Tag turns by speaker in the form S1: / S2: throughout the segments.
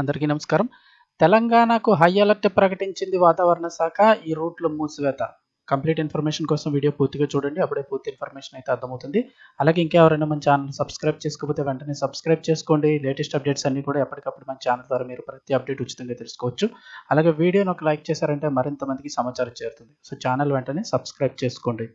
S1: అందరికీ నమస్కారం. తెలంగాణకు హై అలర్ట్ ప్రకటించింది వాతావరణ శాఖ ఈ రూట్లో మూసివేత. కంప్లీట్ ఇన్ఫర్మేషన్ కోసం వీడియో పూర్తిగా చూడండి అప్పుడే పూర్తి ఇన్ఫర్మేషన్ అయితే అర్థమవుతుంది. అలాగే ఇంకెవరైనా మన ఛానల్ సబ్స్క్రైబ్ చేసుకోకపోతే వెంటనే సబ్స్క్రైబ్ చేసుకోండి. లేటెస్ట్ అప్డేట్స్ అన్ని కూడా ఎప్పటికప్పుడు మన ఛానల్ ద్వారా మీరు ప్రతి అప్డేట్ ఉచితంగా తెలుసుకోవచ్చు. అలాగే వీడియోని ఒక లైక్ చేశారంటే మరింత మందికి సమాచారం చేరుతుంది. సో ఛానల్ వెంటనే సబ్స్క్రైబ్ చేసుకోండి.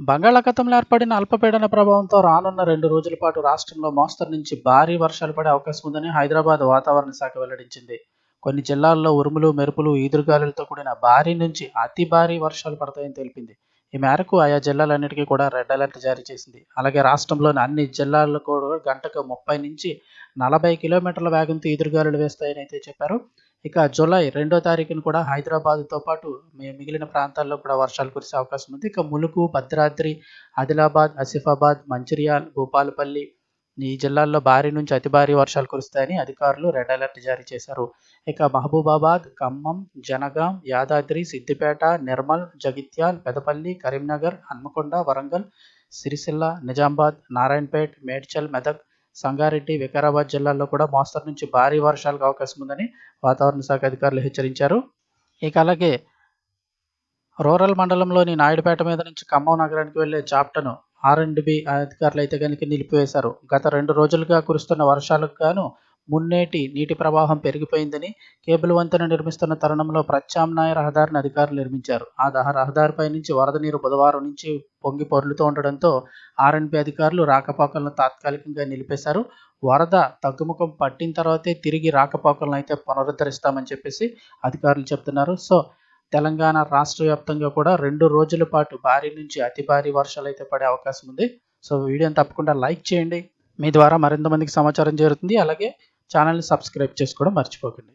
S1: బంగాళాఖాతంలో ఏర్పడిన అల్పపీడన ప్రభావంతో రానున్న రెండు రోజుల పాటు రాష్ట్రంలో మోస్తరు నుంచి భారీ వర్షాలు పడే అవకాశం ఉందని హైదరాబాద్ వాతావరణ శాఖ వెల్లడించింది. కొన్ని జిల్లాల్లో ఉరుములు మెరుపులు ఈదురుగాలులతో కూడిన భారీ నుంచి అతి భారీ వర్షాలు పడతాయని తెలిపింది. ఈ మేరకు ఆయా జిల్లాలన్నిటికీ కూడా రెడ్ అలర్ట్ జారీ చేసింది. అలాగే రాష్ట్రంలోని అన్ని జిల్లాల్లో కూడా గంటకు ముప్పై నుంచి నలభై కిలోమీటర్ల వేగంతో ఈదురుగాలులు వేస్తాయని అయితే చెప్పారు. ఇక జూలై రెండో తారీఖున కూడా హైదరాబాద్తో పాటు మిగిలిన ప్రాంతాల్లో కూడా వర్షాలు కురిసే అవకాశం ఉంది. ఇక ములుగు భద్రాద్రి ఆదిలాబాద్ ఆసిఫాబాద్ మంచిర్యాల్ భూపాలపల్లి ఈ జిల్లాల్లో భారీ నుంచి అతి భారీ వర్షాలు కురుస్తాయని అధికారులు రెడ్ అలర్ట్ జారీ చేశారు. ఇక మహబూబాబాద్ ఖమ్మం జనగాం యాదాద్రి సిద్దిపేట నిర్మల్ జగిత్యాల్ పెదపల్లి కరీంనగర్ హన్మకొండ వరంగల్ సిరిసిల్ల నిజామాబాద్ నారాయణపేట్ మేడ్చల్ మెదక్ సంగారెడ్డి వికారాబాద్ జిల్లాల్లో కూడా మోస్తరు నుంచి భారీ వర్షాలకు అవకాశం ఉందని వాతావరణ శాఖ అధికారులు హెచ్చరించారు. ఇక అలాగే రూరల్ మండలంలోని నాయుడుపేట మీద నుంచి ఖమ్మం నగరానికి వెళ్ళే చాప్టను ఆర్ అండ్ బి అధికారులు అయితే కనుక నిలిపివేశారు. గత రెండు రోజులుగా కురుస్తున్న వర్షాలకు గాను మున్నేటి నీటి ప్రవాహం పెరిగిపోయిందని కేబుల్ వంతెన నిర్మిస్తున్న తరుణంలో ప్రత్యామ్నాయ రహదారిని అధికారులు నిర్మించారు. ఆ దహ రహదారిపై నుంచి వరద నీరు బుధవారం నుంచి పొంగి పొర్లుతూ ఉండడంతో ఆర్ఎన్బి అధికారులు రాకపోకలను తాత్కాలికంగా నిలిపేశారు. వరద తగ్గుముఖం పట్టిన తర్వాతే తిరిగి రాకపోకలను అయితే పునరుద్ధరిస్తామని చెప్పేసి అధికారులు చెప్తున్నారు. సో తెలంగాణ రాష్ట్ర వ్యాప్తంగా కూడా రెండు రోజుల పాటు భారీ నుంచి అతి భారీ వర్షాలు అయితే పడే అవకాశం ఉంది. సో వీడియోని తప్పకుండా లైక్ చేయండి. మీ ద్వారా మరింత మందికి సమాచారం చేరుతుంది అలాగే ఛానల్ని సబ్స్క్రైబ్ చేసుకోవడం మర్చిపోకండి.